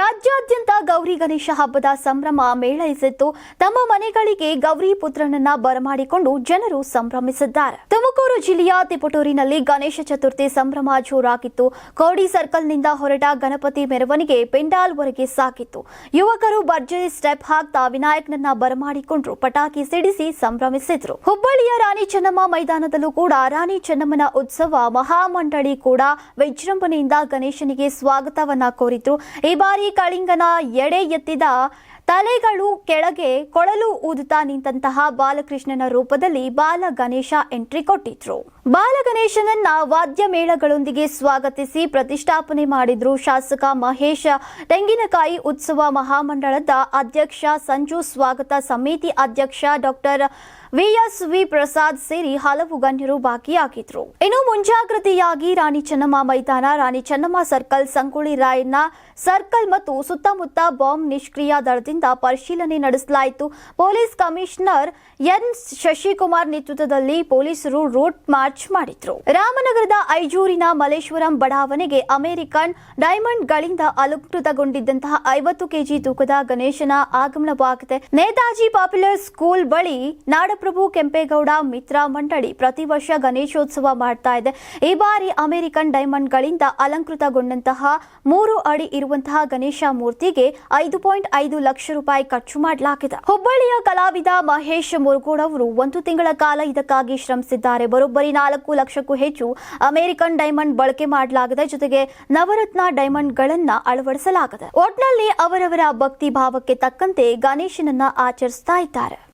ರಾಜ್ಯಾದ್ಯಂತ ಗೌರಿ ಗಣೇಶ ಹಬ್ಬದ ಸಂಭ್ರಮ ಮೇಳೈಸಿತ್ತು. ತಮ್ಮ ಮನೆಗಳಿಗೆ ಗೌರಿ ಪುತ್ರನನ್ನ ಬರಮಾಡಿಕೊಂಡು ಜನರು ಸಂಭ್ರಮಿಸಿದ್ದಾರೆ. ತುಮಕೂರು ಜಿಲ್ಲೆಯ ತಿಪಟೂರಿನಲ್ಲಿ ಗಣೇಶ ಚತುರ್ಥಿ ಸಂಭ್ರಮ ಜೋರಾಗಿತ್ತು. ಕೋಡಿ ಸರ್ಕಲ್ನಿಂದ ಹೊರಟ ಗಣಪತಿ ಮೆರವಣಿಗೆ ಪೆಂಡಾಲ್ವರೆಗೆ ಸಾಗಿತ್ತು. ಯುವಕರು ಭರ್ಜರಿ ಸ್ಟೆಪ್ ಹಾಕ್ತಾ ವಿನಾಯಕನನ್ನ ಬರಮಾಡಿಕೊಂಡ್ರು ಪಟಾಕಿ ಸಿಡಿಸಿ ಸಂಭ್ರಮಿಸಿದ್ರು. ಹುಬ್ಬಳ್ಳಿಯ ರಾಣಿ ಚೆನ್ನಮ್ಮ ಮೈದಾನದಲ್ಲೂ ಕೂಡ ರಾಣಿ ಚೆನ್ನಮ್ಮನ ಉತ್ಸವ ಮಹಾಮಂಡಳಿ ಕೂಡ ವಿಜೃಂಭಣೆಯಿಂದ ಗಣೇಶನಿಗೆ ಸ್ವಾಗತವನ್ನ ಕೋರಿದ್ರು. ಈ ಬಾರಿ ಕಳಿಂಗನ ಎಡೆ ಎತ್ತಿದ ತಲೆಗಳು ಕೆಳಗೆ ಕೊಳಲು ಊದುತ್ತಾ ನಿಂತಹ ಬಾಲಕೃಷ್ಣನ ರೂಪದಲ್ಲಿ ಬಾಲ ಗಣೇಶ ಎಂಟ್ರಿ ಕೊಟ್ಟಿದ್ರು. ಬಾಲ ಗಣೇಶನನ್ನ ವಾದ್ಯ ಮೇಳಗಳೊಂದಿಗೆ ಸ್ವಾಗತಿಸಿ ಪ್ರತಿಷ್ಠಾಪನೆ ಮಾಡಿದ್ರು ಶಾಸಕ ಮಹೇಶ ತೆಂಗಿನಕಾಯಿ ಉತ್ಸವ ಮಹಾಮಂಡಳದ ಅಧ್ಯಕ್ಷ ಸಂಜು ಸ್ವಾಗತ ಸಮಿತಿ ಅಧ್ಯಕ್ಷ ಡಾಕ್ಟರ್ ವಿಎಸ್ ವಿ ಪ್ರಸಾದ್ ಸೇರಿ ಹಲವು ಗಣ್ಯರು ಭಾಗಿಯಾಗಿದ್ರು. ಇನ್ನು ಮುಂಜಾಗ್ರತೆಯಾಗಿ ರಾಣಿ ಚೆನ್ನಮ್ಮ ಮೈದಾನ, ರಾಣಿ ಚೆನ್ನಮ್ಮ ಸರ್ಕಲ್, ಸಂಗೊಳ್ಳಿ ರಾಯಣ್ಣ ಸರ್ಕಲ್ ಮತ್ತು ಸುತ್ತಮುತ್ತ ಬಾಂಬ್ ನಿಷ್ಕ್ರಿಯ ದಳದಿಂದ ಪರಿಶೀಲನೆ ನಡೆಸಲಾಯಿತು. ಪೊಲೀಸ್ ಕಮಿಷನರ್ ಎನ್ ಶಶಿಕುಮಾರ್ ನೇತೃತ್ವದಲ್ಲಿ ಪೊಲೀಸರು ರೂಟ್ ಮಾರ್ಚ್ ಮಾಡಿದ್ರು. ರಾಮನಗರದ ಐಜೂರಿನ ಮಲೇಶ್ವರಂ ಬಡಾವಣೆಗೆ ಅಮೆರಿಕನ್ ಡೈಮಂಡ್ಗಳಿಂದ ಅಲಂಕೃತಗೊಂಡಿದ್ದಂತಹ ಐವತ್ತು ಕೆಜಿ ತೂಕದ ಗಣೇಶನ ಆಗಮನವಾಗಿದೆ ನೇತಾಜಿ ಪಾಪ್ಯುಲರ್ ಸ್ಕೂಲ್ ಬಳಿ ನಾಡಪ್ರಭು ಕೆಂಪೇಗೌಡ ಮಿತ್ರ ಮಂಡಳಿ ಪ್ರತಿ ವರ್ಷ ಗಣೇಶೋತ್ಸವ ಮಾಡ್ತಾ ಇದೆ. ಈ ಬಾರಿ ಅಮೆರಿಕನ್ ಡೈಮಂಡ್ಗಳಿಂದ ಅಲಂಕೃತಗೊಂಡಂತಹ ಮೂರು ಅಡಿ ಇರುವಂತಹ ಗಣೇಶ ಮೂರ್ತಿಗೆ ಐದು ಪಾಯಿಂಟ್ ಐದು ಲಕ್ಷ ರೂಪಾಯಿ ಖರ್ಚು ಮಾಡಲಾಗಿದೆ. ಹುಬ್ಬಳ್ಳಿಯ ಕಲಾವಿದ ಮಹೇಶ್ ಮುರುಗೋಡ್ ಅವರು ಒಂದು ತಿಂಗಳ ಕಾಲ ಇದಕ್ಕಾಗಿ ಶ್ರಮಿಸಿದ್ದಾರೆ. ಬರೋಬ್ಬರಿ ನಾಲ್ಕು ಲಕ್ಷಕ್ಕೂ ಹೆಚ್ಚು ಅಮೆರಿಕನ್ ಡೈಮಂಡ್ ಬಳಕೆ ಮಾಡಲಾಗಿದೆ. ಜೊತೆಗೆ ನವರತ್ನ ಡೈಮಂಡ್ಗಳನ್ನ ಅಳವಡಿಸಲಾಗಿದೆ. ಒಟ್ನಲ್ಲಿ ಅವರವರ ಭಕ್ತಿ ಭಾವಕ್ಕೆ ತಕ್ಕಂತೆ ಗಣೇಶನನ್ನ ಆಚರಿಸ್ತಾ ಇದ್ದಾರೆ.